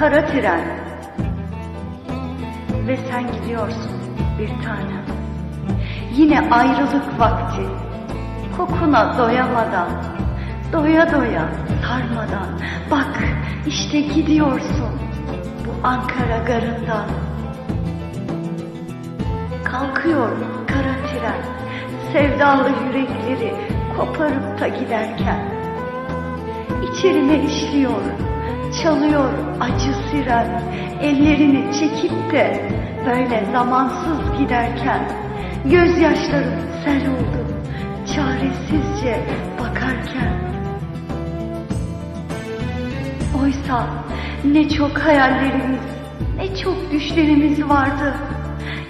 kara tren. Ve sen gidiyorsun bir tanem. Yine ayrılık vakti. Kokuna doyamadan, doya doya sarmadan. Bak işte gidiyorsun bu Ankara garından. Kalkıyor kara tren, sevdalı yürekleri koparıp da giderken. İçerine işliyor, çalıyor acı siren, ellerini çekip de böyle zamansız giderken. Gözyaşlarım sel oldu, çaresizce bakarken. Oysa ne çok hayallerimiz, ne çok düşlerimiz vardı.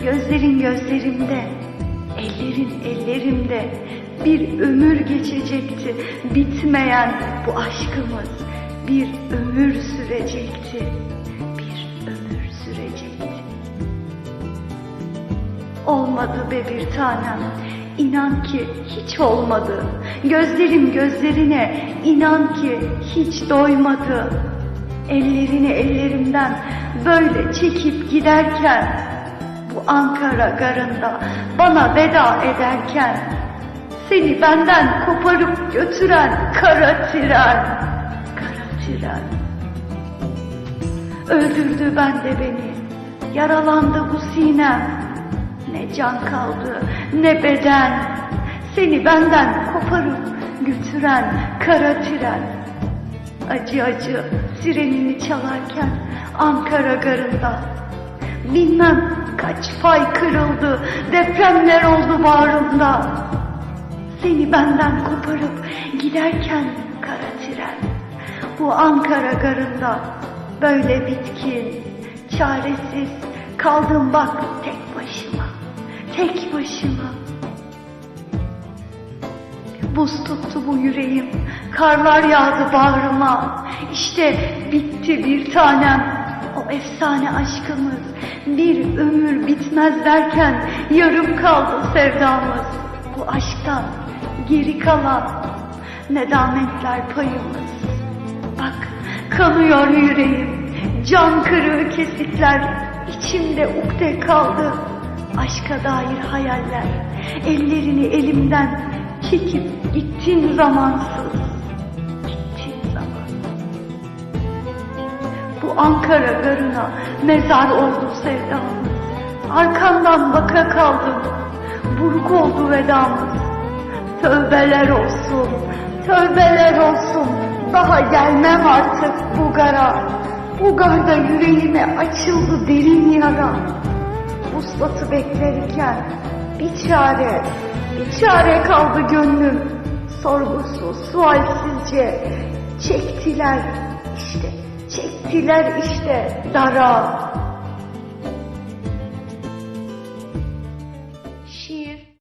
Gözlerin gözlerimde, ellerin ellerimde bir ömür geçecekti. Bitmeyen bu aşkımız bir ömür sürecekti. Bir ömür sürecekti. Olmadı be bir tanem. İnan ki hiç olmadı. Gözlerim gözlerine inan ki hiç doymadı. Ellerini ellerimden böyle çekip giderken bu Ankara garında bana veda ederken seni benden koparıp götüren kara tren, tren. Öldürdü bende beni, yaralandı bu sinem. Ne can kaldı, ne beden. Seni benden koparıp götüren kara tren. Acı acı sirenini çalarken Ankara garında. Bilmem kaç fay kırıldı, depremler oldu bağrımda. Seni benden koparıp giderken kara tren. Bu Ankara garında böyle bitkin, çaresiz kaldım bak tek başıma, tek başıma. Buz tuttu bu yüreğim, karlar yağdı bağrıma. İşte bitti bir tanem, o efsane aşkımız. Bir ömür bitmez derken yarım kaldı sevdamız. Bu aşktan geri kalan nedametler payımız. Kanıyor yüreğim, can kırığı kesikler, içimde ukde kaldı. Aşka dair hayaller, ellerini elimden çekip gittin zamansız. Gittin zamansız. Bu Ankara garına mezar oldu sevdamız. Arkandan baka kaldım, buruk oldu vedamız. Tövbeler olsun, tövbeler olsun. Gelmem artık bu gara. Bu garda yüreğime açıldı derin yara. Vuslatı beklerken bir çare, bir çare kaldı gönlüm. Sorgusuz, sualsizce çektiler işte, çektiler işte dara.